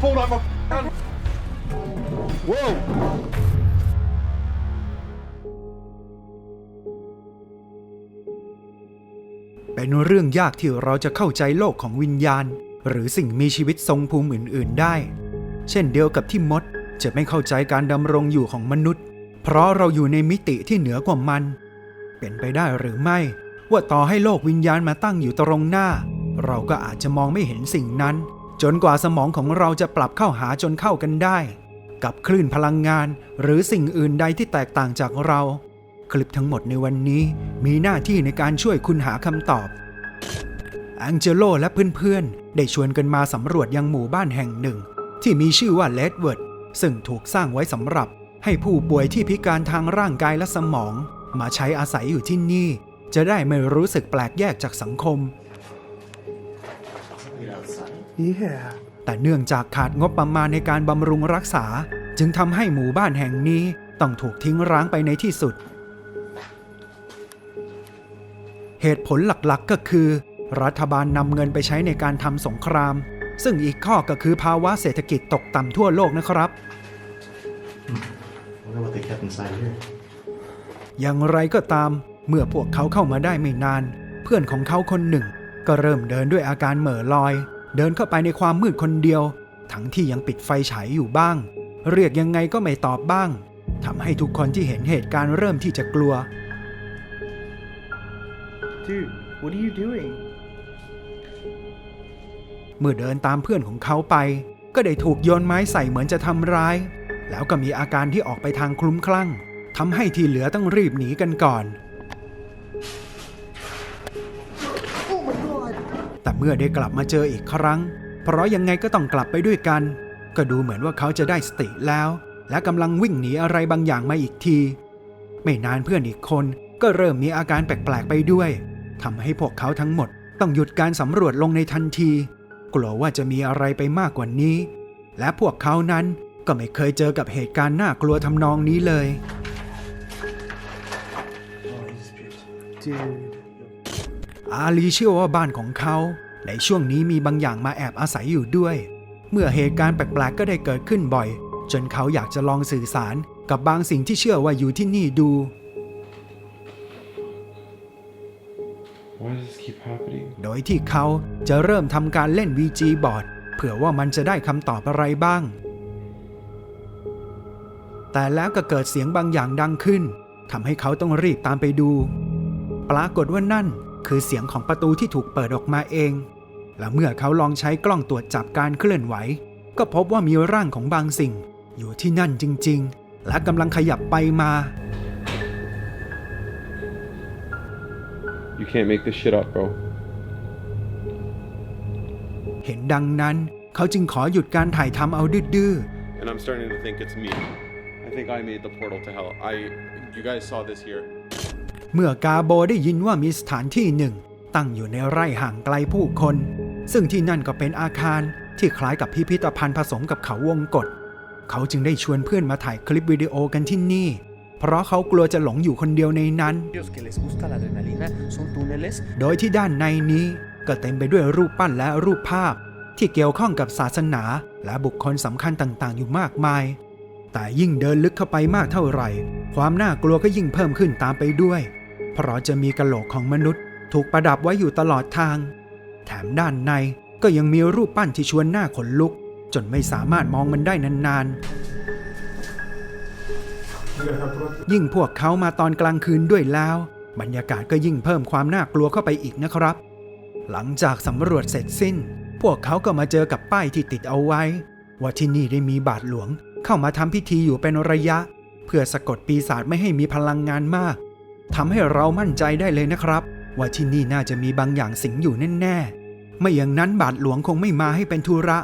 pulled on my gun. Whoa! เป็นเรื่องยากที่เราจะเข้าใจโลกของวิญญาณ หรือสิ่งมีชีวิตทรงภูมิอื่น ๆ ได้ เช่นเดียวกับที่มดจะไม่เข้าใจการดำรงอยู่ของมนุษย์ เพราะเราอยู่ในมิติที่เหนือกว่ามัน เป็นไปได้หรือไม่ ว่าต่อให้โลกวิญญาณมาตั้งอยู่ตรงหน้า เราก็อาจจะมองไม่เห็นสิ่งนั้น จนกว่าสมองของเราจะปรับเข้าหาจนเข้ากันได้ กับคลื่นพลังงานหรือสิ่งอื่นใดที่แตกต่างจากเรา คลิปทั้งหมดในวันนี้มีหน้าที่ในการช่วยคุณหาคำตอบแองเจโลและเพื่อนๆ ได้ชวนกันมาสำรวจยังหมู่บ้านแห่งหนึ่ง ที่มีชื่อว่าเลดเวิร์ดซึ่งถูกสร้างไว้สำหรับ ให้ผู้ป่วยที่พิการทางร่างกายและสมอง มาใช้อาศัยอยู่ที่นี่ จะได้ไม่รู้สึกแปลกแยกจากสังคม Yeah. แต่เนื่องจากขาดงบประมาณในการบำรุงรักษา จึงทำให้หมู่บ้านแห่งนี้ต้องถูกทิ้งร้างไปในที่สุด เหตุผลหลักๆก็คือ รัฐบาลนำเงินไปใช้ในการทำสงคราม ซึ่งอีกข้อก็คือภาวะเศรษฐกิจตกต่ำทั่วโลกนะครับ wonder what they kept inside here. อย่างไรก็ตาม เมื่อพวกเขาเข้ามาได้ไม่นาน เพื่อนของเขาคนหนึ่ง ก็เริ่มเดินด้วยอาการเหม่อลอย เดินเข้าไปในความมืดคนเดียว ทั้งที่ยังปิดไฟฉายอยู่บ้าง เรียกยังไงก็ไม่ตอบบ้างทำให้ทุกคนที่เห็นเหตุการณ์เริ่มที่จะกลัว Dude, what are you doing? เมื่อเดินตามเพื่อนของเขาไป ก็ได้ถูกโยนไม้ใส่เหมือนจะทำร้าย แล้วก็มีอาการที่ออกไปทางคลุ้มคลั่งทำให้ที่เหลือต้องรีบหนีกันก่อน เมื่อได้กลับมาเจออีกครั้ง เพราะยังไงก็ต้องกลับไปด้วยกัน ก็ดูเหมือนว่าเขาจะได้สติแล้ว และกำลังวิ่งหนีอะไรบางอย่างมาอีกที ไม่นานเพื่อนอีกคนก็เริ่มมีอาการแปลกๆไปด้วยทำให้พวกเขาทั้งหมดต้องหยุดการสำรวจลงในทันที กลัวว่าจะมีอะไรไปมากกว่านี้ และพวกเขานั้นก็ไม่เคยเจอกับเหตุการณ์น่ากลัวทำนองนี้เลย Dude. อาลีเชื่อว่าบ้านของเขา ในช่วงนี้มีบางอย่างมาแอบอาศัยอยู่ด้วย เมื่อเหตุการณ์แปลกๆก็ได้เกิดขึ้นบ่อย จนเขาอยากจะลองสื่อสารกับบางสิ่งที่เชื่อว่าอยู่ที่นี่ดู Why does this keep happening? โดยที่เขาจะเริ่มทำการเล่น VG บอร์ดเผื่อว่ามันจะได้คำตอบอะไรบ้าง แต่แล้วก็เกิดเสียงบางอย่างดังขึ้นทำให้เขาต้องรีบตามไปดู ปรากฏว่านั่น คือเสียงของประตูที่ถูกเปิดออกมาเอง และเมื่อเขาลองใช้กล้องตรวจจับการเคลื่อนไหว ก็พบว่ามีร่างของบางสิ่ง อยู่ที่นั่นจริง ๆ และกำลังขยับไปมา You can't make this shit up, bro. เห็นดังนั้น เขาจึงขอหยุดการถ่ายทำเอาดื้อๆ And I'm starting to think it's me. I think I made the portal to hell. I. You guys saw this here. เมื่อกาโบได้ยินว่ามีสถานที่หนึ่ง ตั้งอยู่ในไร่ห่างไกลผู้คน ซึ่งที่นั่นก็เป็นอาคารที่คล้ายกับพิพิธภัณฑ์ผสมกับเขาวงกฏเขาจึงได้ชวนเพื่อนมาถ่ายคลิปวิดีโอกันที่นี่ เพราะเขากลัวจะหลงอยู่คนเดียวในนั้น โดยที่ด้านในนี้ก็เต็มไปด้วยรูปปั้นและรูปภาพ ที่เกี่ยวข้องกับศาสนา และบุคคลสำคัญต่างๆ อยู่มากมาย แต่ยิ่งเดินลึกเข้าไปมากเท่าไหร่ ความน่ากลัวก็ยิ่งเพิ่มขึ้นตามไปด้วย เพราะจะมีกะโหลกของมนุษย์ ถูกประดับไว้อยู่ตลอดทาง แถมด้านในก็ยังมีรูปปั้นที่ชวนหน้าขนลุก จนไม่สามารถมองมันได้นานๆ ยิ่งพวกเขามาตอนกลางคืนด้วยแล้ว บรรยากาศก็ยิ่งเพิ่มความน่ากลัวเข้าไปอีกนะครับ หลังจากสำรวจเสร็จสิ้น พวกเขาก็มาเจอกับป้ายที่ติดเอาไว้ ว่าที่นี่ได้มีบาทหลวงเข้ามาทำพิธีอยู่เป็นระยะ เพื่อสะกดปีศาจไม่ให้มีพลังงานมาก ทำให้เรามั่นใจได้เลยนะครับ ว่าที่นี่น่าจะมีบางอย่างสิงอยู่แน่ๆไม่อย่างนั้นบาทหลวงคงไม่มาให้เป็นธุระ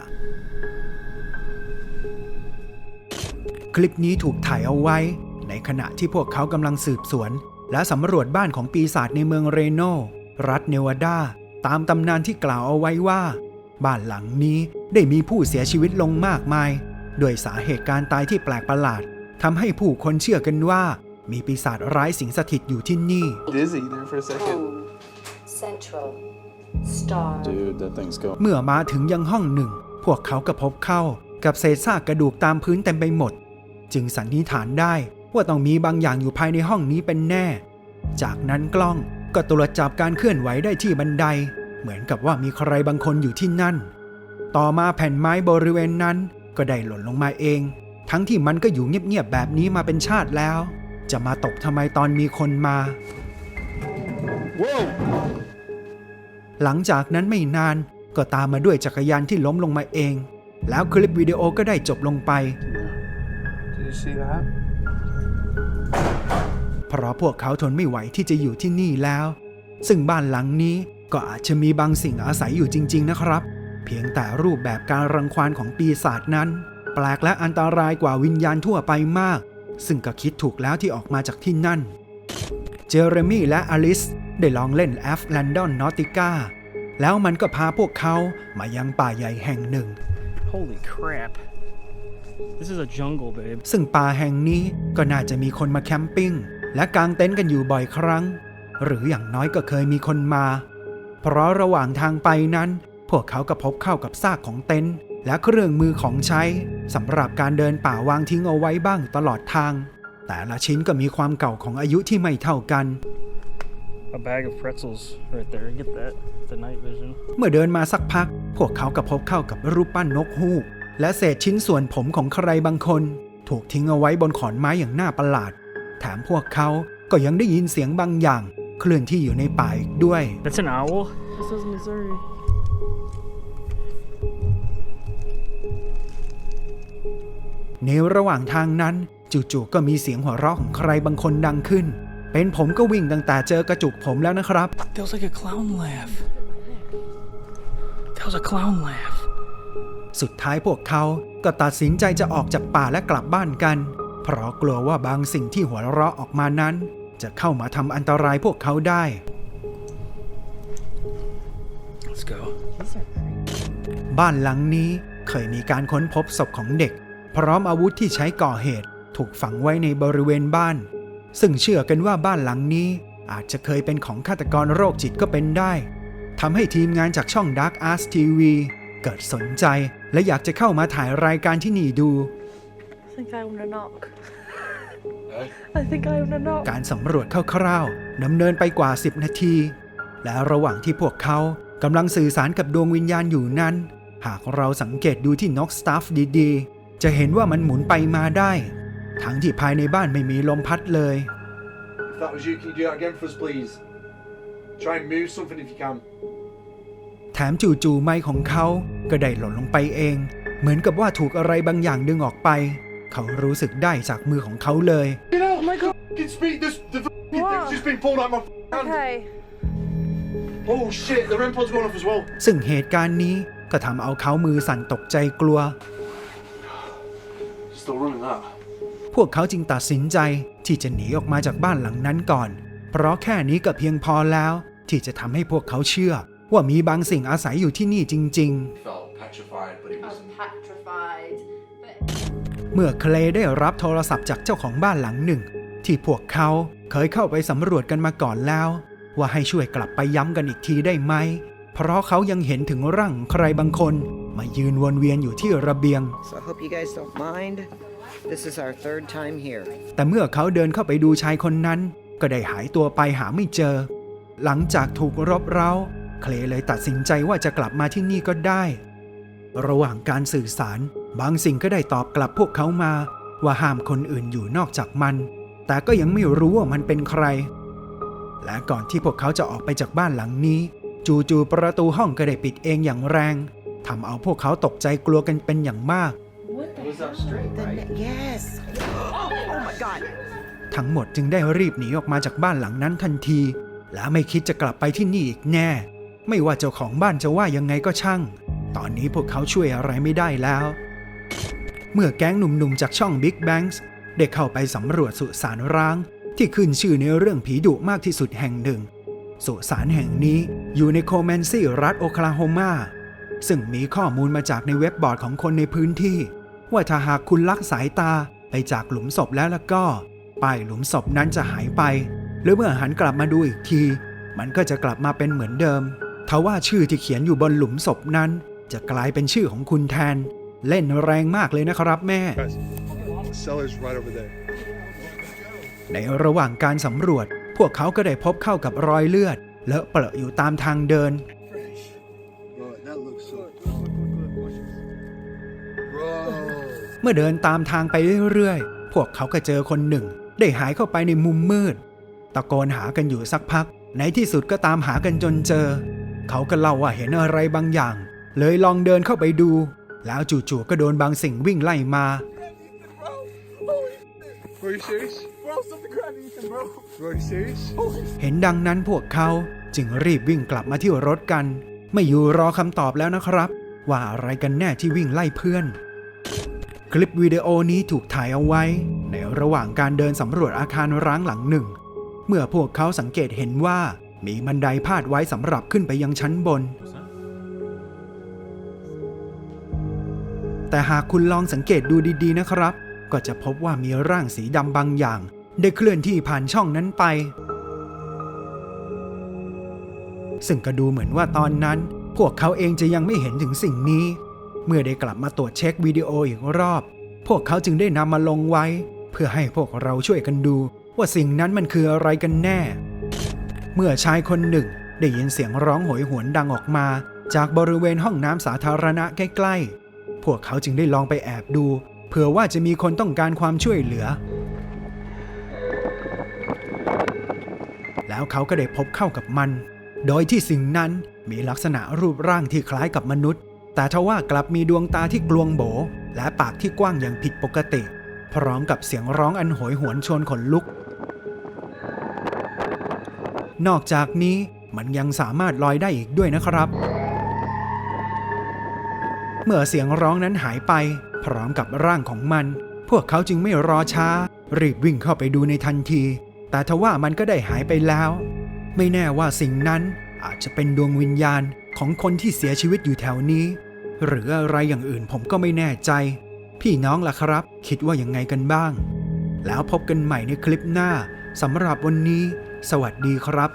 คลิปนี้ถูกถ่ายเอาไว้ ในขณะที่พวกเขากำลังสืบสวน และสำรวจบ้านของปีศาจในเมืองเรโน รัฐเนวาดา ตามตำนานที่กล่าวเอาไว้ว่า บ้านหลังนี้ได้มีผู้เสียชีวิตลงมากมาย โดยสาเหตุการตายที่แปลกประหลาดทำให้ผู้คนเชื่อกันว่า มีปีศาจร้ายสิงสถิตอยู่ที่นี่ Dizzy there for a second. Home. Central. Star. Dude, that thing's going. เมื่อมาถึงยังห้องหนึ่ง พวกเขาก็พบเข้ากับเศษซากกระดูกตามพื้นเต็มไปหมด จึงสันนิษฐานได้ว่าต้องมีบางอย่างอยู่ภายในห้องนี้เป็นแน่ จากนั้นกล้องก็ตรวจจับการเคลื่อนไหวได้ที่บันได เหมือนกับว่ามีใครบางคนอยู่ที่นั่น ต่อมาแผ่นไม้บริเวณนั้นก็ได้หล่นลงมาเอง ทั้งที่มันก็อยู่เงียบๆแบบนี้มาเป็นชาติแล้ว จะมาตกทำไมตอนมีคนมา Whoa! หลังจากนั้นไม่นานก็ตามมาด้วยจักรยานที่ล้มลงมาเอง แล้วคลิปวิดีโอก็ได้จบลงไป Did you see that? เพราะพวกเขาทนไม่ไหวที่จะอยู่ที่นี่แล้ว ซึ่งบ้านหลังนี้ก็อาจจะมีบางสิ่งอาศัยอยู่จริง ๆ นะครับ เพียงแต่รูปแบบการรังควานของปีศาจนั้น แปลกและอันตรายกว่าวิญญาณทั่วไปมาก ซึ่งก็คิดถูกแล้วที่ออกมาจากที่นั่น เจอเรมี่และอลิสได้ลองเล่นแอฟแลนดอนนอติก้าแล้วมันก็พาพวกเขามายังป่าใหญ่แห่งหนึ่ง Holy crap. This is a jungle, babe. ซึ่งป่าแห่งนี้ก็น่าจะมีคนมาแคมปิ้งและกางเต็นท์กันอยู่บ่อยครั้ง หรืออย่างน้อยก็เคยมีคนมา เพราะระหว่างทางไปนั้น พวกเขาก็พบเข้ากับซากของเต็นท์ และเครื่องมือของใช้สำหรับการเดินป่าวางทิ้งเอาไว้บ้างตลอดทาง แต่ละชิ้นก็มีความเก่าของอายุที่ไม่เท่ากัน A bag of pretzels right there. Get that. The night vision. เมื่อเดินมาสักพัก พวกเขาก็พบเข้ากับรูปปั้นนกฮูก และเศษชิ้นส่วนผมของใครบางคน ถูกทิ้งเอาไว้บนขอนไม้อย่างน่าประหลาด แถมพวกเขาก็ยังได้ยินเสียงบางอย่าง เคลื่อนที่อยู่ในป่าอีกด้วย That's an owl? This is Missouri. ในระหว่างทางนั้นจู่ๆก็มีเสียงหัวเราะของใครบางคนดังขึ้น เป็นผมก็วิ่งตั้งแต่เจอกระจุกผมแล้วนะครับ That was like a clown laugh. That was a clown laugh. สุดท้ายพวกเขาก็ตัดสินใจจะออกจากป่าและกลับบ้านกัน เพราะกลัวว่าบางสิ่งที่หัวเราะออกมานั้น จะเข้ามาทำอันตรายพวกเขาได้ Let's go. บ้านหลังนี้เคยมีการค้นพบศพของเด็ก พร้อมอาวุธที่ใช้ก่อเหตุ ถูกฝังไว้ในบริเวณบ้าน ซึ่งเชื่อกันว่าบ้านหลังนี้ อาจจะเคยเป็นของฆาตกรโรคจิตก็เป็นได้ทำให้ทีมงานจากช่อง Dark Arts TV เกิดสนใจและอยากจะเข้ามาถ่ายรายการที่นี่ดู I think I want to knock. I think I want to knock. การสำรวจคร่าวๆดำเนินไปกว่า 10 นาที และระหว่างที่พวกเขากำลังสื่อสารกับดวงวิญญาณอยู่นั้น หากเราสังเกตดูที่นกสตาฟดีๆ จะเห็นว่ามันหมุนไปมาได้ ทั้งที่ภายในบ้านไม่มีลมพัดเลย If that was you, can you do that again for us, please? Try and move something if you can. แถมจู่ๆไม้ของเขาก็ได้หล่นลงไปเอง เหมือนกับว่าถูกอะไรบางอย่างดึงออกไป เขารู้สึกได้จากมือของเขาเลย You know, oh my god! Can speak. This the f***ing What? thing's just been pulled out my hand. Okay. Oh shit! The REM pod's going off as well. ซึ่งเหตุการณ์นี้ก็ทำเอาเขามือสั่นตกใจกลัว Still running that. พวกเขาจึงตัดสินใจที่จะหนีออกมาจากบ้านหลังนั้นก่อน เพราะแค่นี้ก็เพียงพอแล้ว ที่จะทำให้พวกเขาเชื่อ ว่ามีบางสิ่งอาศัยอยู่ที่นี่จริง Felt petrified, but it I was wasn't. petrified. But ๆเมื่อเคลย์ได้รับโทรศัพท์จากเจ้าของบ้านหลังหนึ่ง ที่พวกเขาเคยเข้าไปสำรวจกันมาก่อนแล้ว ว่าให้ช่วยกลับไปย้ำกันอีกทีได้ไหม เพราะเขายังเห็นถึงร่างของใครบางคน มายืนวนเวียนอยู่ที่ระเบียง So I hope you guys don't mind. This is our third time here. แต่เมื่อเขาเดินเข้าไปดูชายคนนั้น ก็ได้หายตัวไปหาไม่เจอ หลังจากถูกรบเร้า เคลย์เลยตัดสินใจว่าจะกลับมาที่นี่ก็ได้ ระหว่างการสื่อสาร บางสิ่งก็ได้ตอบกลับพวกเขามา ว่าห้ามคนอื่นอยู่นอกจากมัน แต่ก็ยังไม่รู้ว่ามันเป็นใคร และก่อนที่พวกเขาจะออกไปจากบ้านหลังนี้ จู่ๆประตูห้องก็ได้ปิดเองอย่างแรง ทำเอาพวกเขาตกใจกลัวกันเป็นอย่างมาก Was that straight? The ne- yes. Oh my god. ทั้งหมดจึงได้รีบหนีออกมาจากบ้านหลังนั้นทันที และไม่คิดจะกลับไปที่นี่อีกแน่ ไม่ว่าเจ้าของบ้านจะว่ายังไงก็ช่าง ตอนนี้พวกเขาช่วยอะไรไม่ได้แล้ว เมื่อแก๊งหนุ่มๆจากช่อง Big Bangs ได้เข้าไปสำรวจสุสานร้าง ที่ขึ้นชื่อในเรื่องผีดุมากที่สุดแห่งหนึ่ง สุสานแห่งนี้อยู่ในโคแมนซีรัฐโอคลาโฮมา ซึ่งมีข้อมูลมาจากในเว็บบอร์ดของคนในพื้นที่ ว่าถ้าหากคุณลักสายตาไปจากหลุมศพแล้วแล้วก็ป้ายหลุมศพนั้นจะหายไป หรือเมื่อหันกลับมาดูอีกที มันก็จะกลับมาเป็นเหมือนเดิมทว่าชื่อที่เขียนอยู่บนหลุมศพนั้น จะกลายเป็นชื่อของคุณแทน เล่นแรงมากเลยนะครับแม่ Guys, cellar's right over there. ในระหว่างการสำรวจ พวกเขาก็ได้พบเข้ากับรอยเลือดเลอะเปรอะอยู่ตามทางเดิน เมื่อเดินตามทางไปเรื่อยๆ พวกเขาก็เจอคนหนึ่ง ได้หายเข้าไปในมุมมืด ตะโกนหากันอยู่สักพัก ในที่สุดก็ตามหากันจนเจอ เขาก็เล่าว่าเห็นอะไรบางอย่าง เลยลองเดินเข้าไปดู แล้วจู่ๆก็โดนบางสิ่งวิ่งไล่มา Bro, you serious? Bro, something grabbed Ethan, bro. Bro, you serious? เห็นดังนั้นพวกเขาจึงรีบวิ่งกลับมาที่รถกัน ไม่อยู่รอคำตอบแล้วนะครับ ว่าอะไรกันแน่ที่วิ่งไล่เพื่อน คลิปวิดีโอนี้ถูกถ่ายเอาไว้ ในระหว่างการเดินสำรวจอาคารร้างหลังหนึ่ง เมื่อพวกเขาสังเกตเห็นว่ามีบันไดพาดไว้สำหรับขึ้นไปยังชั้นบน แต่หากคุณลองสังเกตดูดีๆนะครับ ก็จะพบว่ามีร่างสีดำบางอย่าง ได้เคลื่อนที่ผ่านช่องนั้นไป ซึ่งก็ดูเหมือนว่าตอนนั้น พวกเขาเองจะยังไม่เห็นถึงสิ่งนี้ เมื่อได้กลับมาตรวจเช็ควิดีโออีกรอบ พวกเขาจึงได้นำมาลงไว้ เพื่อให้พวกเราช่วยกันดู ว่าสิ่งนั้นมันคืออะไรกันแน่ เมื่อชายคนหนึ่ง ได้ยินเสียงร้องโหยหวนดังออกมา จากบริเวณห้องน้ำสาธารณะใกล้ๆ พวกเขาจึงได้ลองไปแอบดู เผื่อว่าจะมีคนต้องการความช่วยเหลือแล้วเขาก็ได้พบเข้ากับมัน โดยที่สิ่งนั้นมีลักษณะรูปร่างที่คล้ายกับมนุษย์ แต่ทว่ากลับมีดวงตาที่กลวงโบ และปากที่กว้างอย่างผิดปกติ พร้อมกับเสียงร้องอันโหยหวนชวนขนลุก นอกจากนี้มันยังสามารถลอยได้อีกด้วยนะครับ เมื่อเสียงร้องนั้นหายไป พร้อมกับร่างของมัน พวกเขาจึงไม่รอช้า รีบวิ่งเข้าไปดูในทันที แต่ทว่ามันก็ได้หายไปแล้ว ไม่แน่ว่าสิ่งนั้นอาจจะเป็นดวงวิญญาณของคนที่เสียชีวิตอยู่แถวนี้ หรืออะไรอย่างอื่นผมก็ไม่แน่ใจ พี่น้องล่ะครับ คิดว่ายังไงกันบ้าง แล้วพบกันใหม่ในคลิปหน้าสำหรับวันนี้ สวัสดีครับ